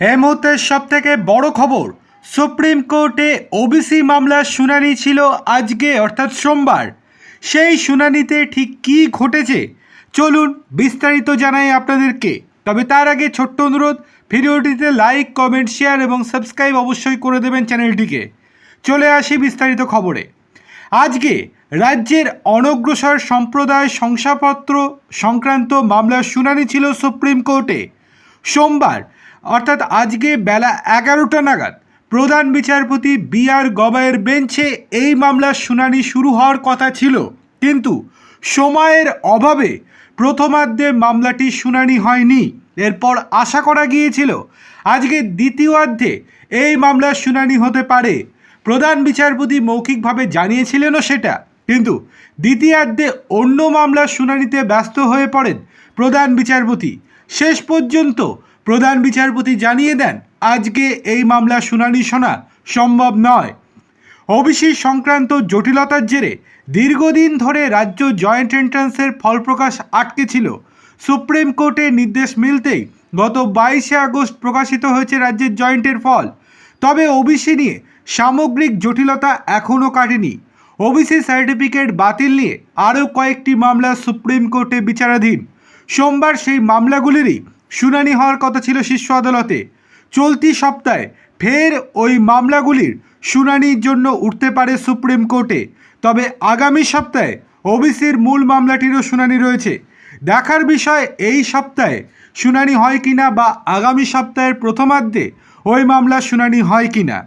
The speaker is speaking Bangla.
এই মুহূর্তের সব থেকে বড় খবর, সুপ্রিম কোর্টে ওবিসি মামলার শুনানি ছিল আজকে, অর্থাৎ সোমবার। সেই শুনানিতে ঠিক কী ঘটেছে? চলুন বিস্তারিত জানাই আপনাদেরকে। তবে তার আগে ছোট্ট অনুরোধ, ভিডিওটিতে লাইক, কমেন্ট, শেয়ার এবং সাবস্ক্রাইব অবশ্যই করে দেবেন চ্যানেলটিকে। চলে আসি বিস্তারিত খবরে। আজকে রাজ্যের অনগ্রসর সম্প্রদায় শংসাপত্র সংক্রান্ত মামলার শুনানি ছিল সুপ্রিম কোর্টে। সোমবার অর্থাৎ আজকে বেলা এগারোটা নাগাদ প্রধান বিচারপতি বি আর গবায়ের বেঞ্চে এই মামলার শুনানি শুরু হওয়ার কথা ছিল। কিন্তু সময়ের অভাবে প্রথমার্ধে মামলাটি শুনানি হয়নি। এরপর আশা করা গিয়েছিল আজকে দ্বিতীয়ার্ধে এই মামলার শুনানি হতে পারে। প্রধান বিচারপতি মৌখিকভাবে জানিয়েছিলেনও সেটা। কিন্তু দ্বিতীয়ার্ধে অন্য মামলার শুনানিতে ব্যস্ত হয়ে পড়েন প্রধান বিচারপতি। শেষ পর্যন্ত প্রধান বিচারপতি জানিয়ে দেন, আজকে এই মামলার শুনানি শোনা সম্ভব নয়। ওবিসি সংক্রান্ত জটিলতার জেরে দীর্ঘদিন ধরে রাজ্য জয়েন্ট এন্ট্রান্সের ফলপ্রকাশ আটকে ছিল। সুপ্রিম কোর্টের নির্দেশ মিলতেই গত বাইশে আগস্ট প্রকাশিত হয়েছে রাজ্যের জয়েন্টের ফল। তবে ওবিসি নিয়ে সামগ্রিক জটিলতা এখনও কাটেনি। ওবিসি সার্টিফিকেট বাতিল নিয়ে আরও কয়েকটি মামলা সুপ্রিম কোর্টে বিচারাধীন। সোমবার সেই মামলাগুলিরই শুনানি হওয়ার কথা ছিল শীর্ষ আদালতে। চলতি সপ্তাহে ফের ওই মামলাগুলির শুনানির জন্য উঠতে পারে সুপ্রিম কোর্টে। তবে আগামী সপ্তাহে ওবিসির মূল মামলাটিরও শুনানি রয়েছে। দেখার বিষয়, এই সপ্তাহে শুনানি হয় কিনা বা আগামী সপ্তাহের প্রথমার্ধে ওই মামলা শুনানি হয় কিনা।